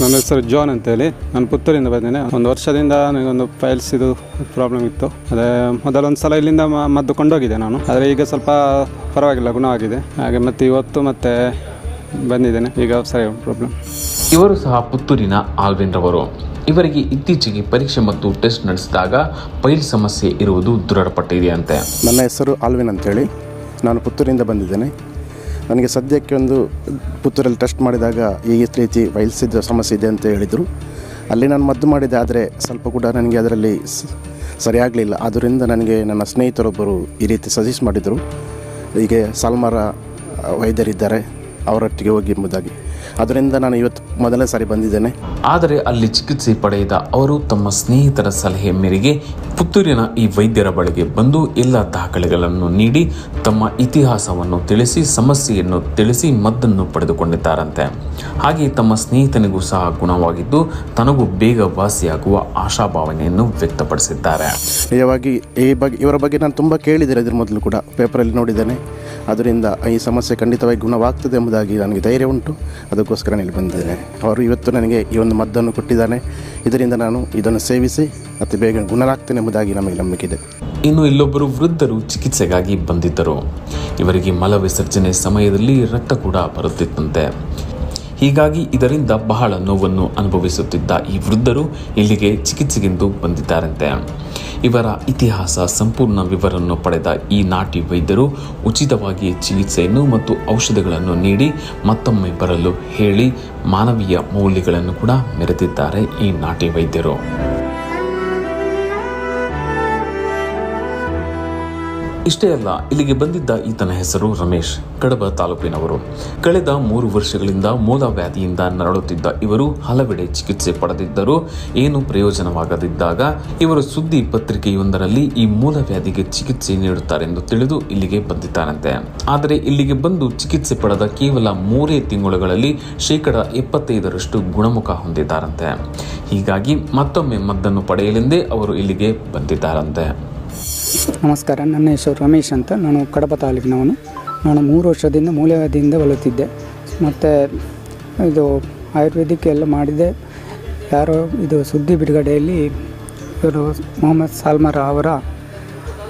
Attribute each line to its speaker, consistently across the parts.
Speaker 1: ನನ್ನ ಹೆಸರು ಜಾನ್ ಅಂತೇಳಿ. ನಾನು ಪುತ್ತೂರಿಂದ ಬಂದೇನೆ ಒಂದು ವರ್ಷದಿಂದ ನನಗೊಂದು ಫೈಲ್ಸ್ ಇದು ಪ್ರಾಬ್ಲಮ್ ಇತ್ತು. ಅದೇ ಮೊದಲೊಂದು ಸಲ ಇಲ್ಲಿಂದ ಮ- ಮದ್ದು ಕೊಂಡೋಗಿದೆ ನಾನು. ಆದರೆ ಈಗ ಸ್ವಲ್ಪ ಪರವಾಗಿಲ್ಲ ಗುಣವಾಗಿದೆ. ಹಾಗೆ ಮತ್ತು ಇವತ್ತು ಮತ್ತೆ ಬಂದಿದ್ದೇನೆ. ಈಗ ಸರಿ ಪ್ರಾಬ್ಲಮ್
Speaker 2: ಇವರು ಸಹ ಪುತ್ತೂರಿನ ಆಲ್ವಿನ್ ರವರು. ಇವರಿಗೆ ಇತ್ತೀಚೆಗೆ ಪರೀಕ್ಷೆ ಮತ್ತು ಟೆಸ್ಟ್ ನಡೆಸಿದಾಗ ಪೈಲ್ ಸಮಸ್ಯೆ ಇರುವುದು ದೃಢಪಟ್ಟಿದೆಯಂತೆ.
Speaker 3: ನನ್ನ ಹೆಸರು ಆಲ್ವಿನ್ ಅಂತೇಳಿ. ನಾನು ಪುತ್ತೂರಿಂದ ಬಂದಿದ್ದೇನೆ. ನನಗೆ ಸದ್ಯಕ್ಕೆ ಒಂದು ಪುತ್ತೂರಲ್ಲಿ ಟೆಸ್ಟ್ ಮಾಡಿದಾಗ ಈ ರೀತಿ ವೈಲ್ಸಿದ ಸಮಸ್ಯೆ ಇದೆ ಅಂತ ಹೇಳಿದರು. ಅಲ್ಲಿ ನಾನು ಮದ್ದು ಮಾಡಿದೆ, ಆದರೆ ಸ್ವಲ್ಪ ಕೂಡ ನನಗೆ ಅದರಲ್ಲಿ ಸರಿಯಾಗಲಿಲ್ಲ. ಆದ್ದರಿಂದ ನನಗೆ ನನ್ನ ಸ್ನೇಹಿತರೊಬ್ಬರು ಈ ರೀತಿ ಸಜೆಸ್ಟ್ ಮಾಡಿದರು. ಹೀಗೆ ಸಾಲ್ಮರ ವೈದ್ಯರಿದ್ದಾರೆ, ಅವರೊಟ್ಟಿಗೆ ಹೋಗಿ ಎಂಬುದಾಗಿ ಅದರಿಂದ ನಾನು ಇವತ್ತು ಮೊದಲನೇ ಸಾರಿ ಬಂದಿದ್ದೇನೆ.
Speaker 2: ಆದರೆ ಅಲ್ಲಿ ಚಿಕಿತ್ಸೆ ಪಡೆಯದ ಅವರು ತಮ್ಮ ಸ್ನೇಹಿತರ ಸಲಹೆ ಮೇರೆಗೆ ಪುತ್ತೂರಿನ ಈ ವೈದ್ಯರ ಬಳಿಗೆ ಬಂದು ಎಲ್ಲ ದಾಖಲೆಗಳನ್ನು ನೀಡಿ ತಮ್ಮ ಇತಿಹಾಸವನ್ನು ತಿಳಿಸಿ ಸಮಸ್ಯೆಯನ್ನು ತಿಳಿಸಿ ಮದ್ದನ್ನು ಪಡೆದುಕೊಂಡಿದ್ದಾರಂತೆ. ಹಾಗೆ ತಮ್ಮ ಸ್ನೇಹಿತನಿಗೂ ಸಹ ಗುಣವಾಗಿದ್ದು ತನಗೂ ಬೇಗ ವಾಸಿಯಾಗುವ ಆಶಾಭಾವನೆಯನ್ನು ವ್ಯಕ್ತಪಡಿಸಿದ್ದಾರೆ.
Speaker 3: ನಿಜವಾಗಿ ಈ ಬಗ್ಗೆ ಇವರ ಬಗ್ಗೆ ನಾನು ತುಂಬ ಕೇಳಿದ್ದೇನೆ ಇದ್ರ ಮೊದಲು ಕೂಡ ಪೇಪರಲ್ಲಿ ನೋಡಿದ್ದೇನೆ. ಅದರಿಂದ ಈ ಸಮಸ್ಯೆ ಖಂಡಿತವಾಗಿ ಗುಣವಾಗ್ತದೆ ಎಂಬುದಾಗಿ ನನಗೆ ಧೈರ್ಯ ಉಂಟು. ಅದಕ್ಕೋಸ್ಕರ ಇಲ್ಲಿ ಬಂದಿದ್ದೇನೆ. ಅವರು ಇವತ್ತು ನನಗೆ ಈ ಒಂದು ಮದ್ದನ್ನು ಕೊಟ್ಟಿದ್ದಾನೆ. ಇದರಿಂದ ನಾನು ಇದನ್ನು ಸೇವಿಸಿ ಅತಿ ಬೇಗ ಗುಣರಾಗ್ತೇನೆ ಎಂಬುದಾಗಿ ನಮಗೆ ನಂಬಿಕೆ ಇದೆ.
Speaker 2: ಇನ್ನು ಇಲ್ಲೊಬ್ಬರು ವೃದ್ಧರು ಚಿಕಿತ್ಸೆಗಾಗಿ ಬಂದಿದ್ದರು. ಇವರಿಗೆ ಮಲ ವಿಸರ್ಜನೆ ಸಮಯದಲ್ಲಿ ರಕ್ತ ಕೂಡ ಬರುತ್ತಿತ್ತಂತೆ. ಹೀಗಾಗಿ ಇದರಿಂದ ಬಹಳ ನೋವನ್ನು ಅನುಭವಿಸುತ್ತಿದ್ದ ಈ ವೃದ್ಧರು ಇಲ್ಲಿಗೆ ಚಿಕಿತ್ಸೆಗೆಂದು ಬಂದಿದ್ದಾರಂತೆ. ಇವರ ಇತಿಹಾಸ ಸಂಪೂರ್ಣ ವಿವರವನ್ನು ಪಡೆದ ಈ ನಾಟಿ ವೈದ್ಯರು ಉಚಿತವಾಗಿ ಚಿಕಿತ್ಸೆಯನ್ನು ಮತ್ತು ಔಷಧಗಳನ್ನು ನೀಡಿ ಮತ್ತೊಮ್ಮೆ ಬರಲು ಹೇಳಿ ಮಾನವೀಯ ಮೌಲ್ಯಗಳನ್ನು ಕೂಡ ಮೆರೆದಿದ್ದಾರೆ ಈ ನಾಟಿ ವೈದ್ಯರು. ಇಷ್ಟೇ ಅಲ್ಲ, ಇಲ್ಲಿಗೆ ಬಂದಿದ್ದ ಈತನ ಹೆಸರು ರಮೇಶ್, ಕಡಬ ತಾಲೂಕಿನವರು. ಕಳೆದ ಮೂರು ವರ್ಷಗಳಿಂದ ಮೂಲವ್ಯಾಧಿಯಿಂದ ನರಳುತ್ತಿದ್ದ ಇವರು ಹಲವೆಡೆ ಚಿಕಿತ್ಸೆ ಪಡೆದಿದ್ದರೂ ಏನು ಪ್ರಯೋಜನವಾಗದಿದ್ದಾಗ ಇವರು ಸುದ್ದಿ ಪತ್ರಿಕೆಯೊಂದರಲ್ಲಿ ಈ ಮೂಲವ್ಯಾಧಿಗೆ ಚಿಕಿತ್ಸೆ ನೀಡುತ್ತಾರೆಂದು ತಿಳಿದು ಇಲ್ಲಿಗೆ ಬಂದಿದ್ದಾರಂತೆ ಆದರೆ ಇಲ್ಲಿಗೆ ಬಂದು ಚಿಕಿತ್ಸೆ ಪಡೆದ ಕೇವಲ ಮೂರೇ ತಿಂಗಳುಗಳಲ್ಲಿ ಶೇಕಡ ಎಪ್ಪತ್ತೈದರಷ್ಟು ಗುಣಮುಖ ಹೊಂದಿದ್ದಾರಂತೆ. ಹೀಗಾಗಿ ಮತ್ತೊಮ್ಮೆ ಮದ್ದನ್ನು ಪಡೆಯಲೆಂದೇ ಅವರು ಇಲ್ಲಿಗೆ ಬಂದಿದ್ದಾರಂತೆ.
Speaker 4: ನಮಸ್ಕಾರ, ನನ್ನ ಹೆಸರು ರಮೇಶ್ ಅಂತ. ನಾನು ಕಡಪ ತಾಲೂಕಿನವನು. ನಾನು ಮೂರು ವರ್ಷದಿಂದ ಮೂಲವ್ಯಾಧಿಯಿಂದ ಬಳಲುತ್ತಿದ್ದೆ ಮತ್ತು ಇದು ಆಯುರ್ವೇದಿಕ್ ಎಲ್ಲ ಮಾಡಿದೆ. ಯಾರೋ ಇದು ಸುದ್ದಿ ಬಿಡುಗಡೆಯಲ್ಲಿ ಇವರು ಮೊಹಮ್ಮದ್ ಸಾಲ್ಮರ ಅವರ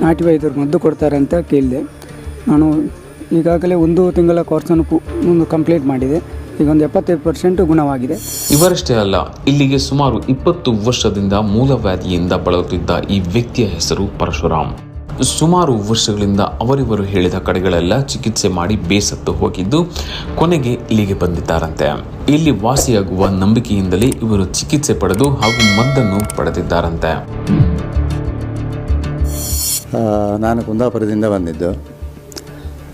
Speaker 4: ನಾಟಿ ವೈದ್ಯರು ಮದ್ದು ಕೊಡ್ತಾರೆ ಅಂತ ಕೇಳಿದೆ. ನಾನು ಈಗಾಗಲೇ ಒಂದು ತಿಂಗಳ ಕೋರ್ಸನ್ನು ಒಂದು ಕಂಪ್ಲೀಟ್ ಮಾಡಿದೆ. ಈಗ ಒಂದು ಎಪ್ಪತ್ತೈದು ಪರ್ಸೆಂಟ್ ಗುಣವಾಗಿದೆ.
Speaker 2: ಇವರಷ್ಟೇ ಅಲ್ಲ ಇಲ್ಲಿಗೆ ಸುಮಾರು ಇಪ್ಪತ್ತು ವರ್ಷದಿಂದ ಮೂಲವ್ಯಾಧಿಯಿಂದ ಬಳಲುತ್ತಿದ್ದ ಈ ವ್ಯಕ್ತಿಯ ಹೆಸರು ಪರಶುರಾಮ್. ಸುಮಾರು ವರ್ಷಗಳಿಂದ ಅವರಿವರು ಹೇಳಿದ ಕಡೆಗಳೆಲ್ಲ ಚಿಕಿತ್ಸೆ ಮಾಡಿ ಬೇಸತ್ತು ಹೋಗಿದ್ದು ಕೊನೆಗೆ ಇಲ್ಲಿಗೆ ಬಂದಿದ್ದಾರಂತೆ. ಇಲ್ಲಿ ವಾಸಿಯಾಗುವ ನಂಬಿಕೆಯಿಂದಲೇ ಇವರು ಚಿಕಿತ್ಸೆ ಪಡೆದು ಹಾಗೂ ಮದ್ದನ್ನು ಪಡೆದಿದ್ದಾರಂತೆ.
Speaker 5: ನಾನು ಕುಂದಾಪುರದಿಂದ ಬಂದಿದ್ದು.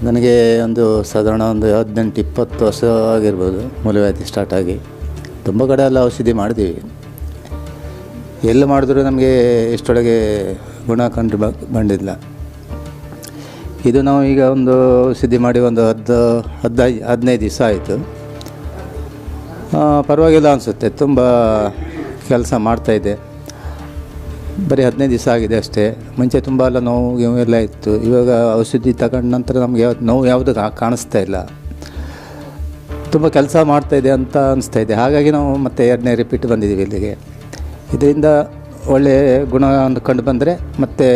Speaker 5: ನನಗೆ ಒಂದು ಸಾಧಾರಣ ಒಂದು ಹದಿನೆಂಟು, ಇಪ್ಪತ್ತು ವರ್ಷ ಆಗಿರ್ಬೋದು ಮೂಲವ್ಯಾಧಿ ಸ್ಟಾರ್ಟ್ ಆಗಿ. ತುಂಬ ಕಡೆ ಎಲ್ಲ ಔಷಧಿ ಮಾಡಿದ್ವಿ ಎಲ್ಲಿ ಮಾಡಿದ್ರು ನಮಗೆ ಇಷ್ಟೊಳಗೆ ಗುಣ ಕಂಡು ಬಂದಿಲ್ಲ. ಇದು ನಾವು ಈಗ ಒಂದು ಔಷಧಿ ಮಾಡಿ ಒಂದು ಹದ್ದು ಹದಿನೈದು ಹದಿನೈದು ದಿವಸ ಆಯಿತು. ಪರವಾಗಿಲ್ಲ ಅನಿಸುತ್ತೆ. ತುಂಬ ಕೆಲಸ ಮಾಡ್ತಾಯಿದೆ ಬರೀ ಹದಿನೈದು ದಿವಸ ಆಗಿದೆ ಅಷ್ಟೇ. ಮುಂಚೆ ತುಂಬ ಎಲ್ಲ ನೋವು ಎಲ್ಲ ಇತ್ತು. ಇವಾಗ ಔಷಧಿ ತಗೊಂಡ ನಂತರ ನಮಗೆ ಯಾವ್ದು ನೋವು ಯಾವುದು ಕಾಣಿಸ್ತಾ ಇಲ್ಲ. ತುಂಬ ಕೆಲಸ ಮಾಡ್ತಾ ಇದೆ ಅಂತ ಅನಿಸ್ತಾ ಇದೆ. ಹಾಗಾಗಿ ನಾವು ಮತ್ತೆ ಎರಡನೇ ರಿಪೀಟ್ ಬಂದಿದ್ದೀವಿ ಇಲ್ಲಿಗೆ. ಇದರಿಂದ ಒಳ್ಳೆಯ ಗುಣ ಅಂದ್ಕೊಂಡು ಬಂದರೆ ಮತ್ತೆ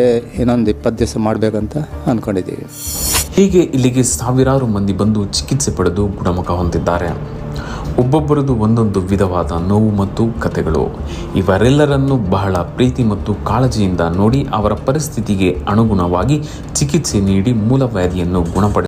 Speaker 5: ಇನ್ನೊಂದು ಇಪ್ಪತ್ತು ದಿವಸ ಮಾಡಬೇಕಂತ ಅಂದ್ಕೊಂಡಿದ್ದೀವಿ
Speaker 2: ಹೀಗೆ ಇಲ್ಲಿಗೆ ಸಾವಿರಾರು ಮಂದಿ ಬಂದು ಚಿಕಿತ್ಸೆ ಪಡೆದು ಗುಣಮುಖ ಹೊಂದಿದ್ದಾರೆ. ಒಬ್ಬೊಬ್ಬರದು ಒಂದೊಂದು ವಿಧವಾದ ನೋವು ಮತ್ತು ಕಥೆಗಳು ಇವರೆಲ್ಲರನ್ನು ಬಹಳ ಪ್ರೀತಿ ಮತ್ತು ಕಾಳಜಿಯಿಂದ ನೋಡಿ ಅವರ ಪರಿಸ್ಥಿತಿಗೆ ಅನುಗುಣವಾಗಿ ಚಿಕಿತ್ಸೆ ನೀಡಿ ಮೂಲವ್ಯಾಧಿಯನ್ನು ಗುಣಪಡಿಸಿ